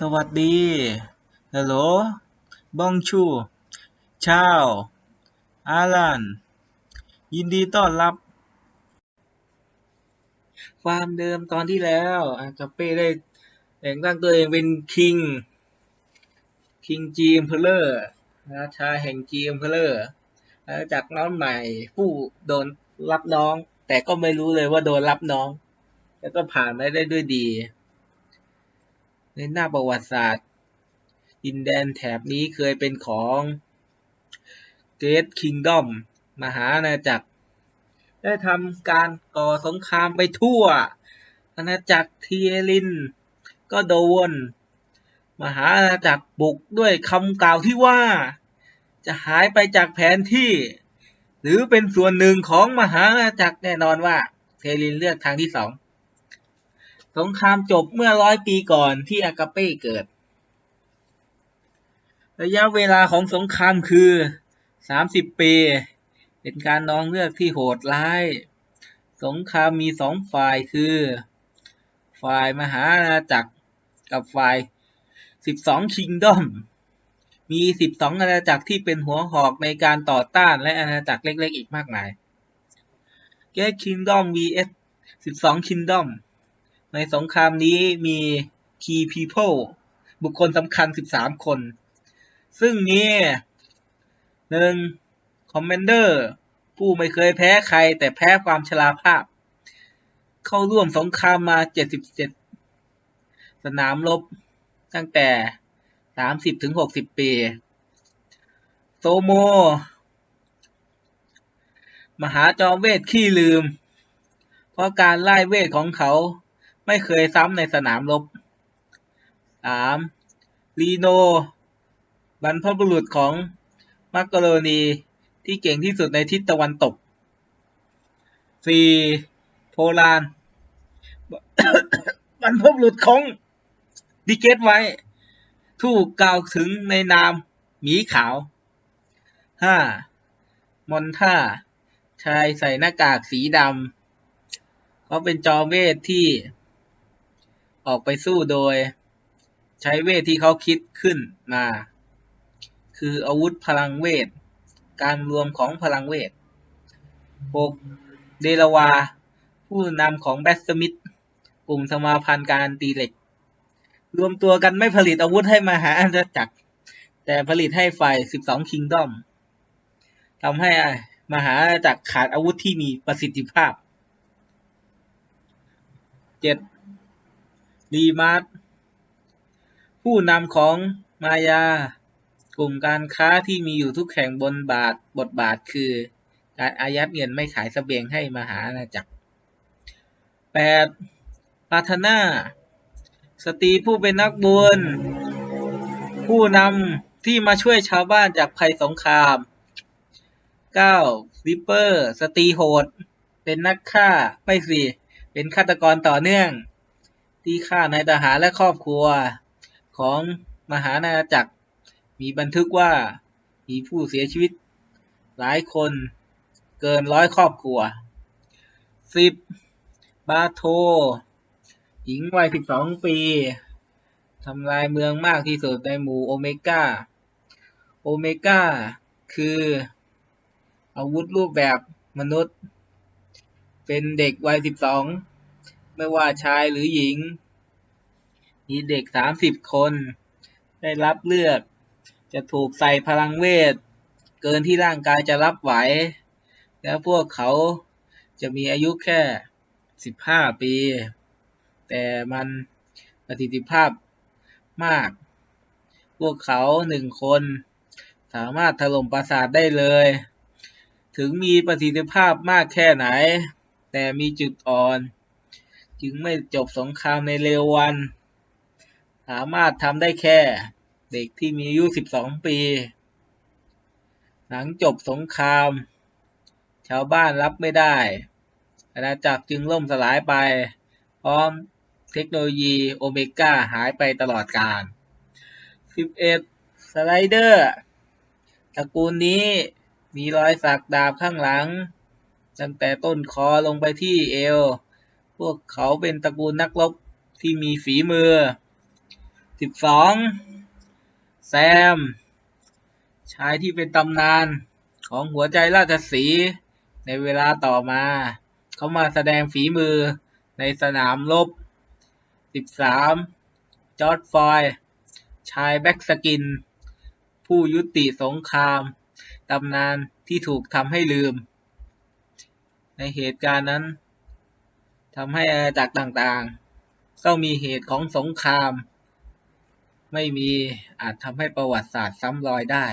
สวัสดีฮัลโหลบองชูชาวอาลันยินดีต้อนรับฟามเดิมตอนที่แล้วอากาเป้ได้แต่งตั้งตัวเองเป็นคิงคิงจีมเพลเลอร์ราชาแห่งจีมเพลเลอร์แล้วจากน้องใหม่ผู้โดนรับน้อง แต่ก็ไม่รู้เลยว่าโดนรับน้อง แล้วก็ผ่านมาได้ด้วยดี ในหน้าประวัติศาสตร์ ดินแดนแถบนี้เคยเป็นของเกร t คิงดอมมหาอาณาจักร ได้ทำการก่อสงครามไปทั่ว อาณาจักรเทียริน ก็โดน มหาอาณาจักรบุกด้วยคำกล่าวที่ว่า จะหายไปจากแผนที่ หรือเป็นส่วนหนึ่งของมหาอาณาจักรแน่นอนว่า เทรินเลือกทางที่สอง สงครามจบเมื่อร้อยปีก่อนที่อากาเป้เกิด ระยะเวลาของสงครามคือ 30 ปี เป็นการนองเลือกที่โหดร้าย สงครามมีสองฝ่ายคือ ฝ่ายมหาอาณาจักรกับฝ่าย 12 คิงดอม มี 12 อาณาจักรที่เป็นหัวหอกในการต่อต้านและอาณาจักรเล็กๆ อีกมากมาย แกคิงดอม vs 12 คิงดอม ในสงครามนี้มี key people บุคคลสำคัญ 13 คน ซึ่งมีหนึ่ง commander ผู้ไม่เคยแพ้ใครแต่แพ้ความชราภาพ เข้าร่วมสงครามมา 77 สนามรบตั้งแต่ 30 ถึง 60 ปี โซโม มหาจอมเวทขี้ลืม เพราะการไล่เวทของเขา ไม่เคยซ้ำในสนามรบ 3. ลีโน บรรพบุรุษของมักกะโรนีที่เก่งที่สุดในทิศตะวันตก 4. โพลานบรรพบุรุษของดิเกตไว้ ถูกกล่าวถึงในนามหมีขาว 5. มอนท่า ชายใส่หน้ากากสีดำเขาเป็นจอมเวทที่ ออกไปสู้โดย ใช้เวทที่เขาคิดขึ้นมา คืออาวุธพลังเวท การรวมของพลังเวท 6. เดลวา ผู้นำของแบสมิธกลุ่มสมาพันธ์การตีเหล็ก รวมตัวกันไม่ผลิตอาวุธให้มหาอาณาจักร แต่ผลิตให้ฝ่าย 12 คิงดอมทำให้มหาอาณาจักรขาดอาวุธที่มีประสิทธิภาพ 7. ดีมาร์ทผู้นำของมายากลุ่มการค้าที่มีอยู่ทุกแห่งบนบาทบทบาทคือ การอายัดเงินไม่ขายสเสบียงให้มหาอาณาจักร 8. ปาธนาสตรีผู้เป็นนักบุญผู้นำที่มาช่วยชาวบ้านจากภัยสงคราม 9. ริปเปอร์ สตรีโหด เป็นนักฆ่าไม่สิ เป็นฆาตกรต่อเนื่อง ที่ฆ่านายทหารและครอบครัว ของมหาอาณาจักร มีบันทึกว่ามีผู้เสียชีวิต หลายคนเกินร้อยครอบครัว 10. บาโท หญิงวัย 12 ปีทำลายเมืองมากที่สุดในหมู่โอเมก้า โอเมก้าคืออาวุธรูปแบบมนุษย์ เป็นเด็กวัย 12 ไม่ว่าชายหรือหญิง มีเด็ก30คน ได้รับเลือก จะถูกใส่พลังเวท เกินที่ร่างกายจะรับไหว แล้วพวกเขาจะมีอายุแค่15ปี แต่มันประสิทธิภาพมาก พวกเขาหนึ่งคน สามารถถล่มปราสาทได้เลย ถึงมีประสิทธิภาพมากแค่ไหน แต่มีจุดอ่อน จึงไม่จบสงครามในเร็ววัน สามารถทำได้แค่เด็กที่มีอายุ 12 ปี หลังจบสงคราม ชาวบ้านรับไม่ได้ อาณาจักรจึงล่มสลายไป พร้อมเทคโนโลยีโอเมก้าหายไปตลอดกาล 11. สไลเดอร์ตระกูลนี้มีรอยสักดาบข้างหลัง ตั้งแต่ต้นคอลงไปที่เอว พวกเขาเป็นตระกูลนักรบที่มีฝีมือสิบสองแซม ชายที่เป็นตำนานของหัวใจราชสีในเวลาต่อมา เขามาแสดงฝีมือในสนามรบสิบสามจอร์ดฟอย ชายแบ็กสกิน ผู้ยุติสงครามตำนานที่ถูกทำให้ลืม ในเหตุการณ์นั้น ทำให้อาณาจักรต่างๆต้องมีเหตุของสงคราม ไม่มีอาจทำให้ประวัติศาสตร์ซ้ำรอยได้